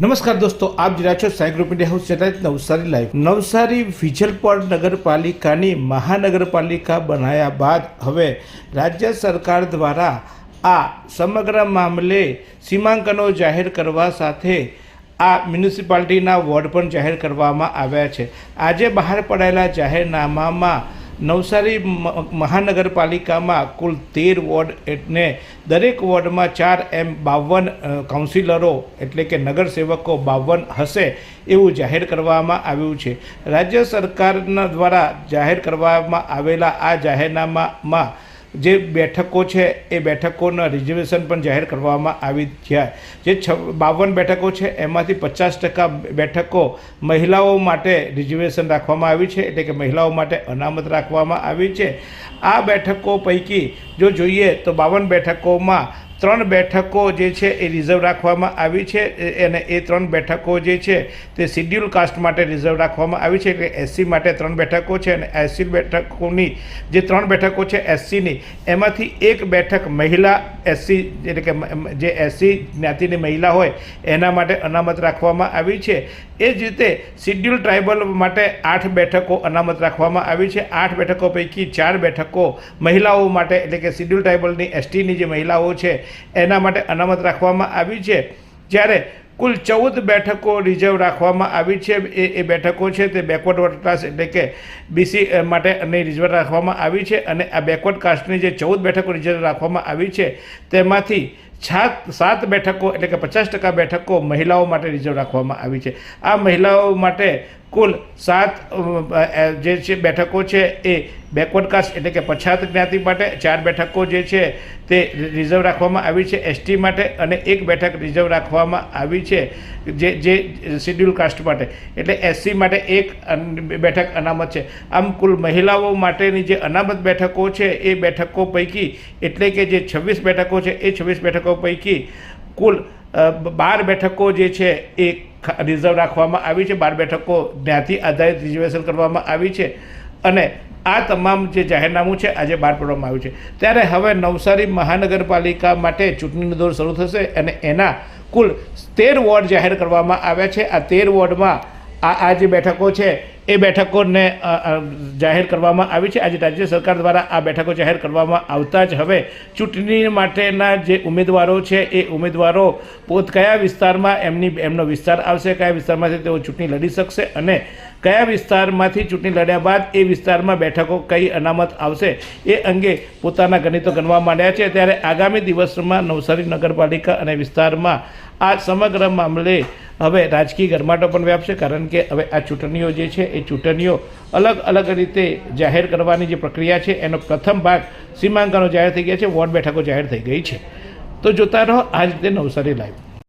નમસ્કાર દોસ્તો, આપ જોઈ રહ્યા છો India House channel Navsari live. Navsari Vijalpor નગરપાલિકાની મહાનગરપાલિકા બનાયા બાદ હવે રાજ્ય સરકાર દ્વારા આ સમગ્ર મામલે સીમાંકનો જાહેર કરવા સાથે આ મ્યુનિસિપાલિટીના વોર્ડ પણ જાહેર કરવામાં આવ્યા છે. આજે બહાર પડાયેલા જાહેરનામામાં નવસારી મહાનગરપાલિકામાં કુલ તેર વોર્ડ એટલે દરેક વોર્ડમાં ચાર એમ બાવન કાઉન્સિલરો એટલે કે નગરસેવકો બાવન હશે એવું જાહેર કરવામાં આવ્યું છે. રાજ્ય સરકારના દ્વારા જાહેર કરવામાં આવેલા આ જાહેરનામામાં જે બેઠકો છે, એ બેઠકોના રિઝર્વેશન પણ જાહેર કરવામાં આવી છે જે છ, બાવન બેઠકો છે, એમાંથી પચાસ ટકા બેઠકો મહિલાઓ માટે રિઝર્વેશન રાખવામાં આવી છે, એટલે કે મહિલાઓ માટે અનામત રાખવામાં આવી છે. આ બેઠકો પૈકી જો જોઈએ તો બાવન બેઠકોમાં ત્રણ બેઠકો જે છે એ રિઝર્વ રાખવામાં આવી છે અને એ ત્રણ બેઠકો જે છે તે શિડ્યુલ કાસ્ટ માટે રિઝર્વ રાખવામાં આવી છે, એટલે એસસી માટે ત્રણ બેઠકો છે અને એસસી બેઠકોની જે ત્રણ બેઠકો છે એસસીની, એમાંથી એક બેઠક મહિલા એસસી, એટલે કે જે એસસી જ્ઞાતિની મહિલા હોય, એના માટે અનામત રાખવામાં આવી છે. એ જ રીતે શિડ્યુલ ટ્રાઇબલ માટે આઠ બેઠકો અનામત રાખવામાં આવી છે. આઠ બેઠકો પૈકી ચાર બેઠકો મહિલાઓ માટે, એટલે કે શિડ્યુલ ટ્રાઇબલની એસટીની જે મહિલાઓ છે, એના માટે અનામત રાખવામાં આવી છે. જ્યારે કુલ ચૌદ બેઠકો રિઝર્વ રાખવામાં આવી છે. એ એ બેઠકો છે તે બેકવર્ડ ક્લાસ એટલે કે બીસી માટે અને રિઝર્વ રાખવામાં આવી છે. અને આ બેકવર્ડ કાસ્ટની જે ચૌદ બેઠકો રિઝર્વ રાખવામાં આવી છે, તેમાંથી સાત સાત બેઠકો એટલે કે પચાસ ટકા બેઠકો મહિલાઓ માટે રિઝર્વ રાખવામાં આવી છે. આ મહિલાઓ માટે કુલ સાત જે છે બેઠકો છે એ બેકવર્ડ કાસ્ટ એટલે કે પછાત જ્ઞાતિ માટે ચાર બેઠકો જે છે તે રિઝર્વ રાખવામાં આવી છે એસટી માટે અને એક બેઠક રિઝર્વ રાખવામાં આવી છે, જે જે શિડ્યુલ કાસ્ટ માટે. એટલે એસસી માટે એક બેઠક અનામત છે. આમ કુલ મહિલાઓ માટેની જે અનામત બેઠકો છે એ બેઠકો પૈકી એટલે કે જે છવ્વીસ બેઠકો છે એ છવ્વીસ બેઠકો પૈકી કુલ બાર બેઠકો જે છે એ રિઝર્વ રાખવામાં આવી છે. બાર બેઠકો જ્ઞાતિ આધારિત રિઝર્વેશન કરવામાં આવી છે. અને આ તમામ જે જાહેરનામું છે, આજે બહાર પાડવામાં આવ્યું છે. ત્યારે હવે નવસારી મહાનગરપાલિકા માટે ચૂંટણીનો દોર શરૂ થશે અને એના કુલ તેર વોર્ડ જાહેર કરવામાં આવ્યા છે. આ તેર વોર્ડમાં આ આ જે બેઠકો છે એ બેઠકોને જાહેર કરવામાં આવી છે. આજે રાજ્ય સરકાર દ્વારા આ બેઠકો જાહેર કરવામાં આવતા જ હવે ચૂંટણી માટેના જે ઉમેદવારો છે, એ ઉમેદવારો પોત કયા વિસ્તારમાં એમની, એમનો વિસ્તાર આવશે, કયા વિસ્તારમાંથી તેઓ ચૂંટણી લડી શકશે અને કયા વિસ્તારમાંથી ચૂંટણી લડ્યા બાદ એ વિસ્તારમાં બેઠકો કઈ અનામત આવશે એ અંગે પોતાના ગણિતો ગણવા માંડ્યા છે. ત્યારે આગામી દિવસમાં નવસારી નગરપાલિકા અને વિસ્તારમાં આ સમગ્ર મામલે હવે રાજકીય ગરમાટો પણ વ્યાપશે, કારણ કે હવે આ ચૂંટણીઓ જે છે એ ચૂંટણીઓ અલગ અલગ રીતે જાહેર કરવાની જે પ્રક્રિયા છે એનો પ્રથમ ભાગ સીમાંકનો જાહેર થઈ ગયા છે, વોર્ડ બેઠકો જાહેર થઈ ગઈ છે. તો જોતા રહો, આ રીતે નવસારી લાઈવ.